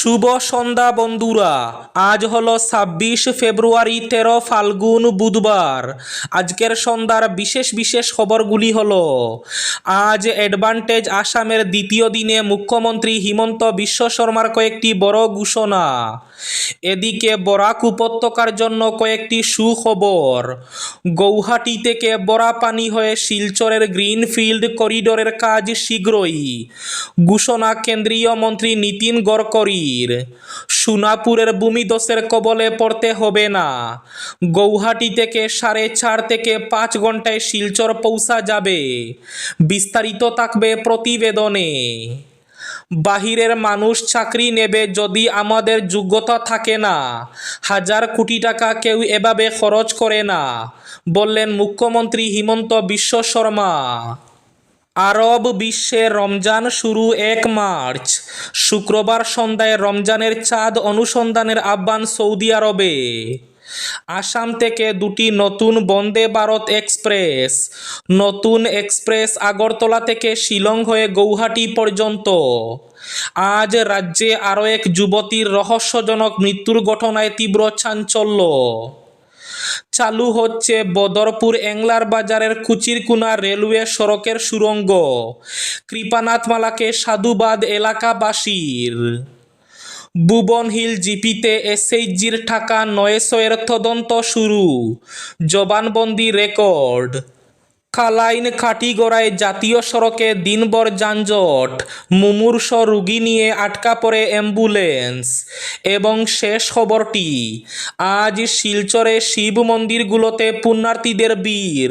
শুভ সন্ধ্যা, বন্ধুরা। আজ হলো ছাব্বিশ ফেব্রুয়ারি, তেরো ফাল্গুন, বুধবার। আজকের সন্ধ্যার বিশেষ বিশেষ খবরগুলি হল, আজ অ্যাডভান্টেজ আসামের দ্বিতীয় দিনে মুখ্যমন্ত্রী হিমন্ত বিশ্ব শর্মার কয়েকটি বড় ঘোষণা। এদিকে বরাক উপত্যকার জন্য কয়েকটি সুখবর। গৌহাটি থেকে বড়া পানি হয়ে শিলচরের গ্রিনফিল্ড করিডোরের কাজ শীঘ্রই, ঘোষণা কেন্দ্রীয় মন্ত্রী নীতিন গড়করির। সোনাপুরের ভূমিদস্যের কবলে পড়তে হবে না। গৌহাটি থেকে সাড়ে চার থেকে পাঁচ ঘন্টায় শিলচর পৌঁছা যাবে। বিস্তারিত থাকবে প্রতিবেদনে। বাহিরের মানুষ চাকরি নেবে যদি আমাদের যোগ্যতা থাকে না। হাজার কোটি টাকা কেউ এভাবে খরচ করে না, বললেন মুখ্যমন্ত্রী হিমন্ত বিশ্ব শর্মা। আরব বিশ্বে রমজান শুরু এক মার্চ। শুক্রবার সন্ধ্যায় রমজানের চাঁদ অনুসন্ধানের আহ্বান সৌদি আরবে। আসাম থেকে দুটি নতুন বন্দে ভারত এক্সপ্রেস। নতুন এক্সপ্রেস আগরতলা থেকে শিলং হয়ে গৌহাটি পর্যন্ত। আজ রাজ্যে আরও এক যুবতীর রহস্যজনক মৃত্যুর ঘটনায় তীব্র চাঞ্চল্য। চালু হচ্ছে বদরপুর এংলার বাজারের কুচিরকুনা রেলওয়ে সড়কের সুড়ঙ্গ কৃপানাথমালাকে সাধুবাদ এলাকাবাসীর। ভুবন হিল জিপিতে এসএইচজির ঠাকা নয়শোয়ের তদন্ত শুরু। জবানবন্দি রেকর্ড। কালাইন কাটিগড়ায় জাতীয় সড়কে দিনভর যানজট, মুমূর্ষ রুগী নিয়ে আটকা পড়ে অ্যাম্বুলেন্স। এবং শেষ খবরটি, আজ শিলচরে শিব মন্দিরগুলোতে পুণ্যার্থীদের বীর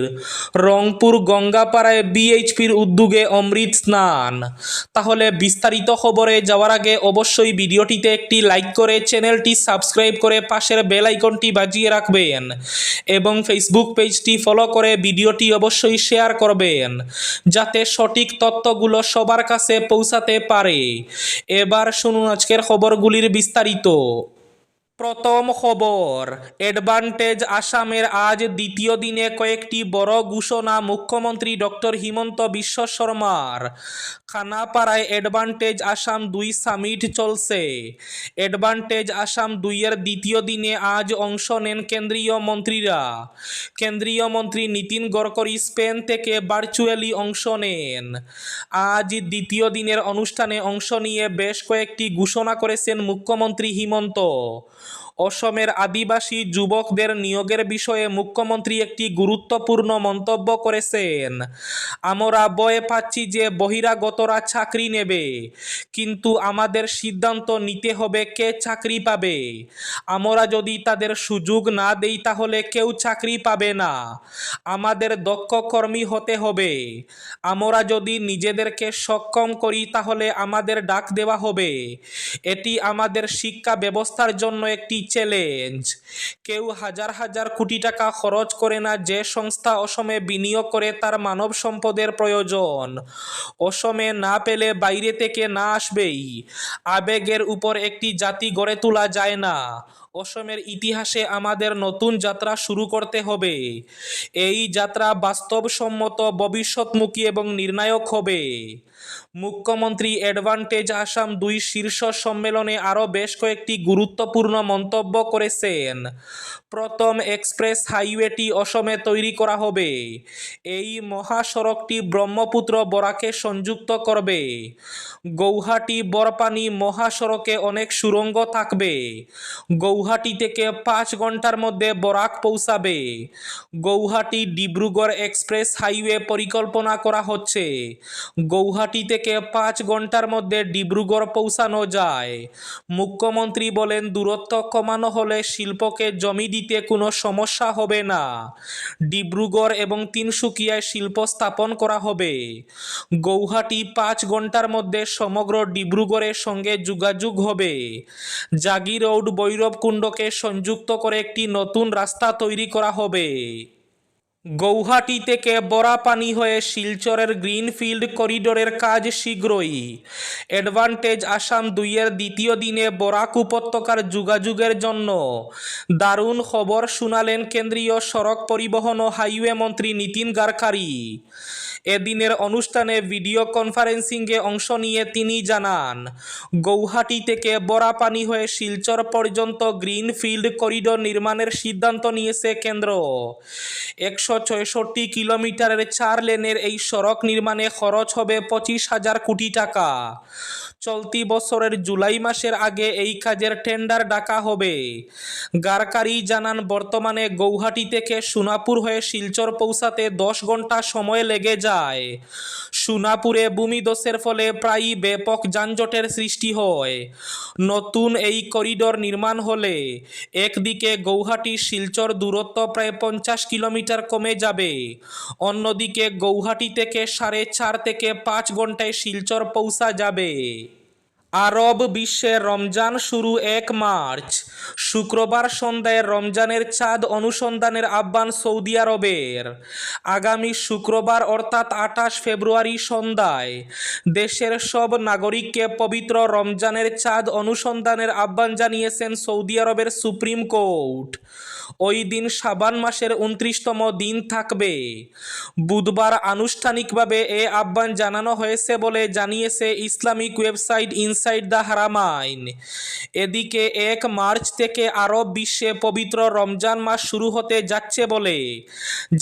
রংপুর গঙ্গাপাড়ায় বিএইচপির উদ্যোগে অমৃত স্নান। তাহলে বিস্তারিত খবরে যাওয়ার আগে অবশ্যই ভিডিওটিতে একটি লাইক করে চ্যানেলটি সাবস্ক্রাইব করে পাশের বেল আইকনটি বাজিয়ে রাখবেন। এবং ফেসবুক পেজটি ফলো করে ভিডিওটি অবশ্যই শেয়ার করবেন, যাতে সঠিক তত্ত্বগুলো সবার কাছে পৌঁছাতে পারে। এবার শুনুন আজকের খবরগুলির বিস্তারিত। প্রথম খবর অ্যাডভান্টেজ আসামের আজ দ্বিতীয় দিনে কয়েকটি বড় ঘোষণা মুখ্যমন্ত্রী ডক্টর হিমন্ত বিশ্ব শর্মার। খানাপাড়ায় অ্যাডভান্টেজ আসাম দুই সামিট চলছে। অ্যাডভান্টেজ আসাম দুইয়ের দ্বিতীয় দিনে আজ অংশ নেন কেন্দ্রীয় মন্ত্রীরা। কেন্দ্রীয় মন্ত্রী নীতিন গড়করি স্পেন থেকে ভার্চুয়ালি অংশ নেন। আজ দ্বিতীয় দিনের অনুষ্ঠানে অংশ নিয়ে বেশ কয়েকটি ঘোষণা করেছেন মুখ্যমন্ত্রী হিমন্ত। অসমের আদিবাসী যুবকদের নিয়োগের বিষয়ে মুখ্যমন্ত্রী একটি গুরুত্বপূর্ণ মন্তব্য করেছেন। আমরা ভয় পাচ্ছি যে বহিরাগতরা চাকরি নেবে, কিন্তু আমাদের সিদ্ধান্ত নিতে হবে কে চাকরি পাবে। আমরা যদি তাদের সুযোগ না দেই তাহলে কেউ চাকরি পাবে না। আমাদের দক্ষ কর্মী হতে হবে। আমরা যদি নিজেদেরকে সক্ষম করি তাহলে আমাদের ডাক দেওয়া হবে। এটি আমাদের শিক্ষা ব্যবস্থার জন্য একটি চ্যালেঞ্জ কেউ হাজার হাজার কোটি টাকা খরচ করে না, যে সংস্থা অসমে বিনিয়োগ করে তার মানব সম্পদের প্রয়োজন। অসমে না পেলে বাইরে থেকে না আসবেই। আবেগের উপর একটি জাতি গড়ে তোলা যায় না। অসমের ইতিহাসে আমাদের নতুন যাত্রা শুরু করতে হবে। এই যাত্রা বাস্তবসম্মত, ভবিষ্যৎমুখী এবং নির্ণায়ক হবে। মুখ্যমন্ত্রী অ্যাডভান্টেজ আসাম দুই শীর্ষ সম্মেলনে আরও বেশ কয়েকটি গুরুত্বপূর্ণ মন্তব্য করেছেন। প্রথম এক্সপ্রেস হাইওয়েটি অসমে তৈরি করা হবে। এই মহাসড়কটি ব্রহ্মপুত্র বরাকে সংযুক্ত করবে। গৌহাটি বরপানি মহাসড়কে অনেক সুড়ঙ্গ থাকবে। গৌহাটি থেকে পাঁচ ঘণ্টার মধ্যে বরাক পৌঁছাবে। গৌহাটি ডিব্রুগড় এক্সপ্রেস হাইওয়ে পরিকল্পনা করা হচ্ছে। গৌহাটি থেকে পাঁচ ঘণ্টার মধ্যে ডিব্রুগড় পৌঁছানো যায়? মুখ্যমন্ত্রী বলেন, দূরত্ব কমানো হলে শিল্পকে জমি দিতে কোনো সমস্যা হবে না। ডিব্রুগড় এবং তিনসুকিয়ায় শিল্প স্থাপন করা হবে। গৌহাটি পাঁচ ঘণ্টার মধ্যে সমগ্র ডিব্রুগড়ের সঙ্গে যোগাযোগ হবে। জাগি রোড, ভৈরবকুণ্ডকে সংযুক্ত করে একটি নতুন রাস্তা তৈরি করা হবে। গৌহাটি থেকে বরাপানি হয়ে শিলচরের গ্রিনফিল্ড করিডোরের কাজ শীঘ্রই। অ্যাডভান্টেজ আসাম দুইয়ের দ্বিতীয় দিনে বরাক উপত্যকার যোগাযোগের জন্য। দারুণ খবর শুনালেন কেন্দ্রীয় সড়ক পরিবহন ও হাইওয়ে মন্ত্রী নীতিন গাডকারি। এদিনের অনুষ্ঠানে ভিডিও কনফারেন্সিংয়ে অংশ নিয়ে তিনি জানান, গৌহাটি থেকে বরাপানি হয়ে শিলচর পর্যন্ত গ্রিন ফিল্ড করিডোর নির্মাণের সিদ্ধান্ত নিয়েছে কেন্দ্র। একশো ছয়ষট্টি কিলোমিটারের চার লেনের এই সড়ক নির্মাণে খরচ হবে পঁচিশ হাজার কোটি টাকা। চলতি বছরের জুলাই মাসের আগে এই কাজের টেন্ডার ডাকা হবে। গারকারি জানান, বর্তমানে গৌহাটি থেকে সোনাপুর হয়ে শিলচর পৌঁছাতে দশ ঘণ্টা সময় লেগে যায়। সোনাপুরে ভূমিদস্যের ফলে প্রায়ই ব্যাপক যানজটের সৃষ্টি হয়। নতুন এই করিডোর নির্মাণ হলে একদিকে গৌহাটি শিলচর দূরত্ব প্রায় পঞ্চাশ কিলোমিটার কমে যাবে। অন্যদিকে গৌহাটি থেকে সাড়ে চার থেকে পাঁচ ঘন্টায় শিলচর পৌঁছা যাবে। আরব বিশ্বে রমজান শুরু এক মার্চ। শুক্রবার সন্ধ্যায় রমজানের চাঁদ অনুসন্ধানের আহ্বান সৌদি আরবের। আগামী শুক্রবার অর্থাৎ আঠাশ ফেব্রুয়ারি সন্ধ্যায় দেশের সব নাগরিককে পবিত্র রমজানের চাঁদ অনুসন্ধানের আহ্বান জানিয়েছেন সৌদি আরবের সুপ্রিম কোর্ট। ওই দিন সাবান মাসের উনত্রিশতম দিন থাকবে। বুধবার আনুষ্ঠানিকভাবে এ আহ্বান জানানো হয়েছে বলে জানিয়েছে Islamic website inside the Haramain. এদিকে এক মার্চ থেকে আরব বিশ্বে পবিত্র রমজান মাস শুরু হতে যাচ্ছে বলে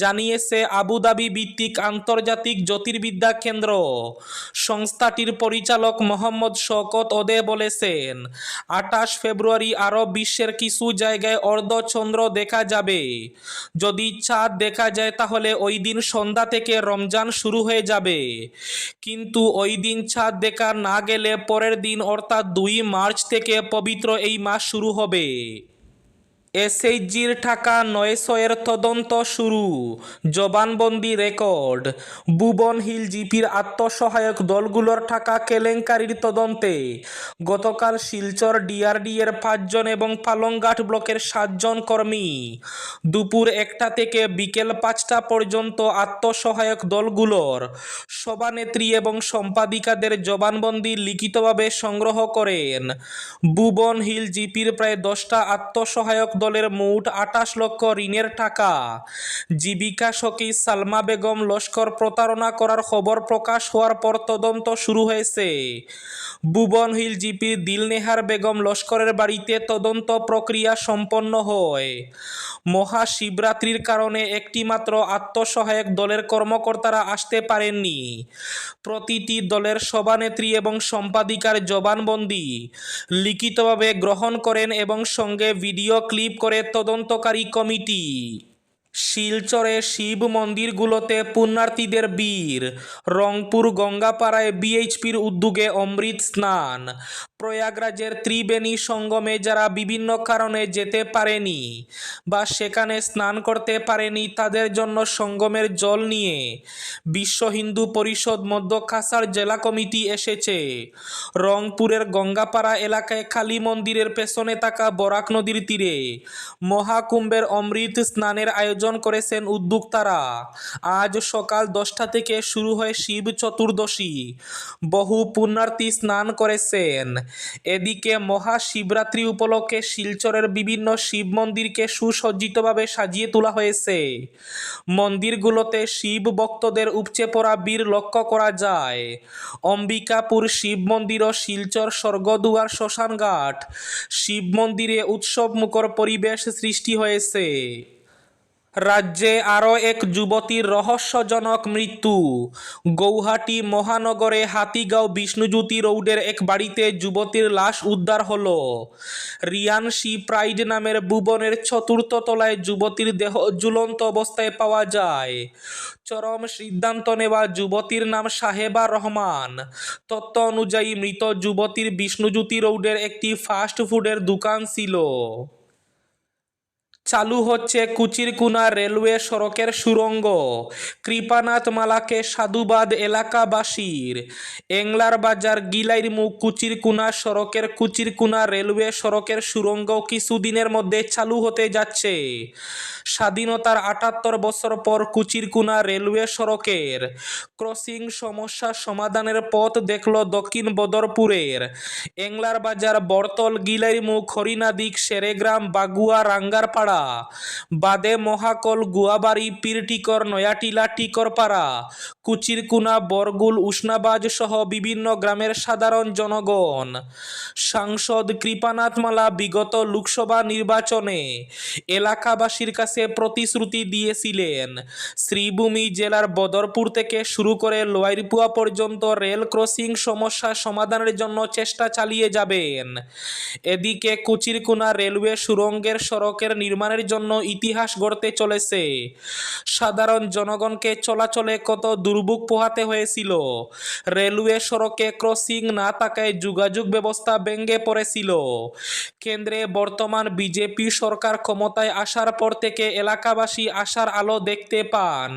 জানিয়েছে আবুধাবি ভিত্তিক আন্তর্জাতিক জ্যোতির্বিদ্যা কেন্দ্র। সংস্থাটির পরিচালক মোহাম্মদ শওকত ওদে বলেছেন, আঠাশ ফেব্রুয়ারি আরব বিশ্বের কিছু জায়গায় অর্ধচন্দ্র দেখা যাবে। যদি চাঁদ দেখা যায় তাহলে ওই দিন সন্ধ্যা থেকে রমজান শুরু হয়ে যাবে। কিন্তু ওই দিন চাঁদ দেখা না গেলে পরের দিন অর্থাৎ দুই মার্চ থেকে পবিত্র এই মাস শুরু হবে। এসএইচজির টাকা নয়শয়ের তদন্ত শুরু। জবানবন্দি রেকর্ড। বুবন হিল জিপির আত্মসহায়ক দলগুলোর টাকা কেলেঙ্কারির তদন্তে। গতকাল শিলচর ডিআরডি এর পাঁচজন এবং পালংঘাট ব্লকের সাতজন কর্মী। দুপুর একটা থেকে বিকেল পাঁচটা পর্যন্ত আত্মসহায়ক দলগুলোর সভানেত্রী এবং সম্পাদিকাদের জবানবন্দি লিখিতভাবে সংগ্রহ করেন। বুবন হিল জিপির প্রায় দশটা আত্মসহায়ক দলের মোট আটাশ লক্ষ ঋণের টাকা। জীবিকা সখী সালমা বেগম লস্কর প্রতারণা করার খবর প্রকাশ হওয়ার পর তদন্ত শুরু হয়েছে। ভুবন হিল জিপি দিলনেহার বেগম লস্করের বাড়িতে তদন্ত প্রক্রিয়া সম্পন্ন হয়। মহাশিবরাত্রির কারণে একটিমাত্র আত্মসহায়ক দলের কর্মকর্তারা আসতে পারেননি। প্রতিটি দলের সভানেত্রী এবং সম্পাদিকার জবানবন্দি লিখিতভাবে গ্রহণ করেন এবং সঙ্গে ভিডিও ক্লিপ করে তদন্তকারী কমিটি। শিলচরে শিব মন্দিরগুলোতে পুণ্যার্থীদের বীর। রংপুর গঙ্গাপাড়ায় বিএইচপির উদ্যোগে অমৃত স্নান। প্রয়াগরাজের ত্রিবেণী সঙ্গমে যারা বিভিন্ন কারণে যেতে পারেনি বা সেখানে স্নান করতে পারেনি তাদের জন্য সঙ্গমের জল নিয়ে বিশ্ব হিন্দু পরিষদ মধ্য কাছাড় জেলা কমিটি এসেছে। রংপুরের গঙ্গাপাড়া এলাকায় কালী মন্দিরের পেছনে থাকা বরাক নদীর তীরে মহাকুম্ভের অমৃত স্নানের আয়োজন করেছেন উদ্যোক্তারা। আজ সকাল দশটা থেকে শুরু হয় শিব চতুর্দশী। বহু পুণ্যার্থী স্নান করেছেন। এদিকে মহাশিবরাত্রি উপলক্ষে শিলচরের বিভিন্ন শিব মন্দিরকে সুসজ্জিতভাবে সাজিয়ে তোলা হয়েছে। মন্দিরগুলোতে শিব ভক্তদের উপচে পড়া বীর লক্ষ্য করা যায়। অম্বিকাপুর শিব মন্দির ও শিলচর স্বর্গদুয়ার শ্মশানঘাট। শিব মন্দিরে উৎসবমুখর পরিবেশ সৃষ্টি হয়েছে। রাজ্যে আরও এক যুবতীর রহস্যজনক মৃত্যু। গৌহাটি মহানগরে হাতিগাঁও বিষ্ণুজ্যোতি রোডের এক বাড়িতে যুবতীর লাশ উদ্ধার হলো। রিয়ানসি প্রাইড নামের ভুবনের চতুর্থ তলায় যুবতীর দেহ ঝুলন্ত অবস্থায় পাওয়া যায়। চরম সিদ্ধান্ত নেওয়া যুবতীর নাম সাহেবা রহমান। তথ্য অনুযায়ী মৃত যুবতীর বিষ্ণুজ্যোতি রোডের একটি ফাস্ট ফুডের দোকান ছিল। চালু হচ্ছে কুচিরকুনা রেলওয়ে সড়কের সুরঙ্গ। কৃপানাথ মালাকে সাধুবাদ এলাকাবাসীর। এংলার বাজার গিলাইর মুখ কুচিরকুনা সড়কের কুচিরকুনা রেলওয়ে সড়কের সুড়ঙ্গ কিছুদিনের মধ্যে চালু হতে যাচ্ছে। স্বাধীনতার আটাত্তর বছর পর কুচিরকুনা রেলওয়ে সড়কের ক্রসিং সমস্যা সমাধানের পথ দেখল দক্ষিণ বদরপুরের। এংলার বাজার বর্তল গিলাইর মুখ হরিনাদিক সেরেগ্রাম বাগুয়া রাঙ্গারপাড়া বাদে মহাকল গুয়াবাড়ি পীরটিকর নয়াটিলা টিকরপাড়া কুচিরকুনা বরগুল, উষ্ণাবাজ সহ বিভিন্ন গ্রামের সাধারণ জনগণ। সাংসদ কৃপানাথ মালা বিগত লোকসভা নির্বাচনে এলাকাবাসীর কাছে প্রতিশ্রুতি দিয়েছিলেন। শ্রীভূমি জেলার বদরপুর থেকে শুরু করে লোয়াইরপুয়া পর্যন্ত রেল ক্রসিং সমস্যা সমাধানের জন্য চেষ্টা চালিয়ে যাবেন। এদিকে কুচিরকুনা রেলওয়ে সুরঙ্গের সড়কের নির্মাণের জন্য ইতিহাস গড়তে চলেছে। সাধারণ জনগণকে চলাচলে কত দুর্ভোগ পোহাতে হয়েছিল। রেলওয়ে সড়কে ক্রসিং না থাকায় যোগাযোগ ব্যবস্থা ভেঙে পড়েছিল। কেন্দ্রে বর্তমান বিজেপি সরকার ক্ষমতায় আসার পর থেকে এলাকাবাসী আশার আলো দেখতে পান।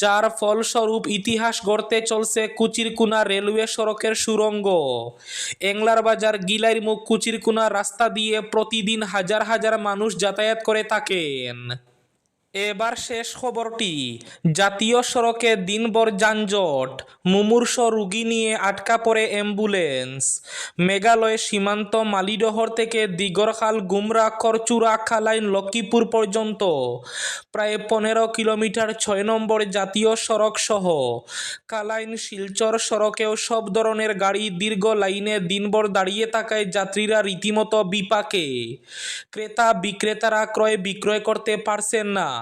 যার ফলস্বরূপ ইতিহাস গড়তে চলছে কুচিরকুনা রেলওয়ে সড়কের সুরঙ্গ। এংলার বাজার গিলাইর মুখ কুচিরকুনা রাস্তা দিয়ে প্রতিদিন হাজার হাজার মানুষ যাতায়াত করে থাকেন। এবার শেষ খবরটি। জাতীয় সড়কে দিনভর যানজট, মুমূর্ষ রুগী নিয়ে আটকা পড়ে অ্যাম্বুলেন্স। মেঘালয় সীমান্ত মালিডহর থেকে দিগরখাল, গুমরা, করচুরা, খালাইন, লক্ষ্মীপুর পর্যন্ত। প্রায় পনেরো কিলোমিটার ছয় নম্বর জাতীয় সড়ক সহ। কালাইন শিলচর সড়কেও সব ধরনের গাড়ি দীর্ঘ লাইনে দিনভর দাঁড়িয়ে থাকায় যাত্রীরা রীতিমতো বিপাকে। ক্রেতা বিক্রেতারা ক্রয় বিক্রয় করতে পারছেন না।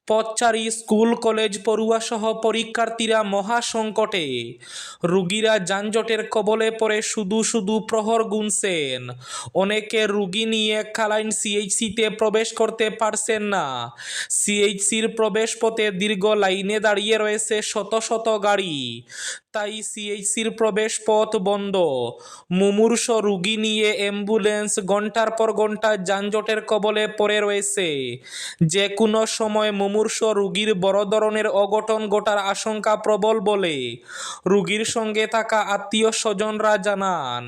পথচারী স্কুল, কলেজ, পড়ুয়া সহ পরীক্ষার্থীরা মহা সংকটে রুগীরা যানজটের কবলে পড়ে শুধু শুধু প্রহর গুনছেন। অনেকে রুগী নিয়ে খালাইন সিএইচসিতে প্রবেশ করতে পারছেন না। সিএইচসির প্রবেশ পথে দীর্ঘ লাইনে দাঁড়িয়ে রয়েছে শত শত গাড়ি। তাই সিএইচসির প্রবেশ পথ বন্ধ। মুমূর্ষ রুগী নিয়ে অ্যাম্বুলেন্স ঘণ্টার পর ঘণ্টা যানজটের কবলে পড়ে রয়েছে। যে কোনো সময় মুমূর্ষ রুগীর বড় ধরনের অঘটন ঘটার আশঙ্কা প্রবল বলে রুগীর সঙ্গে থাকা আত্মীয় স্বজনরা জানান।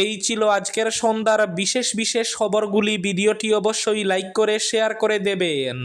এই ছিল আজকের সন্ধ্যার বিশেষ বিশেষ খবরগুলি। ভিডিওটি অবশ্যই লাইক করে, শেয়ার করে দেবেন।